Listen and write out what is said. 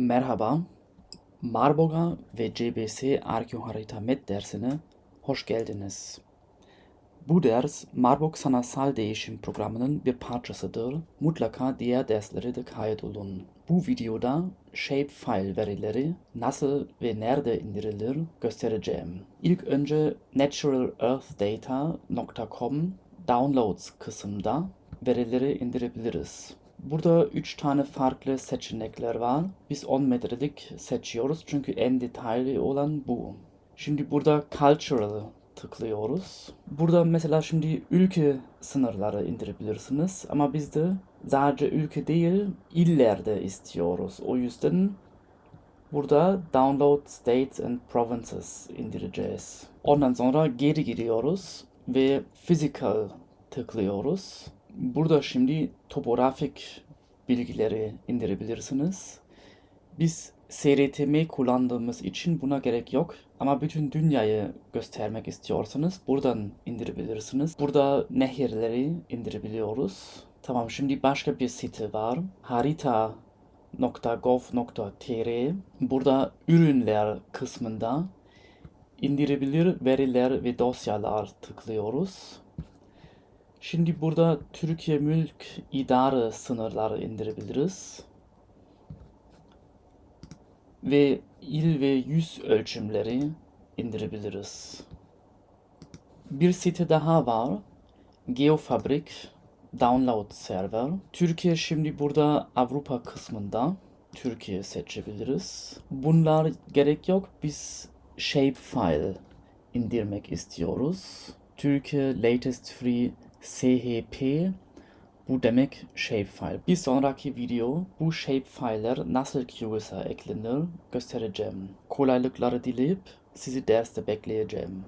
Merhaba, Marburger ve CBS Arkeoharita Met dersine hoş geldiniz. Bu ders Marburg Sanatsal Değişim Programı'nın bir parçasıdır. Mutlaka diğer derslere de kaydolun. Bu videoda shapefile verileri nasıl ve nerede indirilir göstereceğim. İlk önce naturalearthdata.com downloads kısımda verileri indirebiliriz. Burada 3 tane farklı seçenekler var. Biz 10 metrelik seçiyoruz çünkü en detaylı olan bu. Şimdi burada cultural tıklıyoruz. Burada mesela şimdi ülke sınırları indirebilirsiniz ama biz de sadece ülke değil illerde istiyoruz. O yüzden burada download states and provinces indireceğiz. Ondan sonra geri gidiyoruz ve physical tıklıyoruz. Burada şimdi topografik bilgileri indirebilirsiniz. Biz SRTM kullandığımız için buna gerek yok. Ama bütün dünyayı göstermek istiyorsanız buradan indirebilirsiniz. Burada nehirleri indirebiliyoruz. Tamam şimdi başka bir site var. harita.gov.tr Burada ürünler kısmında indirebilir veriler ve dosyalar tıklıyoruz. Şimdi burada Türkiye Mülk İdare sınırları indirebiliriz. Ve il ve yüz ölçümleri indirebiliriz. Bir site daha var. Geofabrik Download Server. Türkiye şimdi burada Avrupa kısmında. Türkiye seçebiliriz. Bunlar gerek yok. Biz shapefile indirmek istiyoruz. Türkiye Latest Free SHP bu demek shapefile. Bir sonraki video bu shapefile'ler nasıl QGIS'a eklenir göstereceğim. Kolaylıkları dileyip sizi derste bekleyeceğim.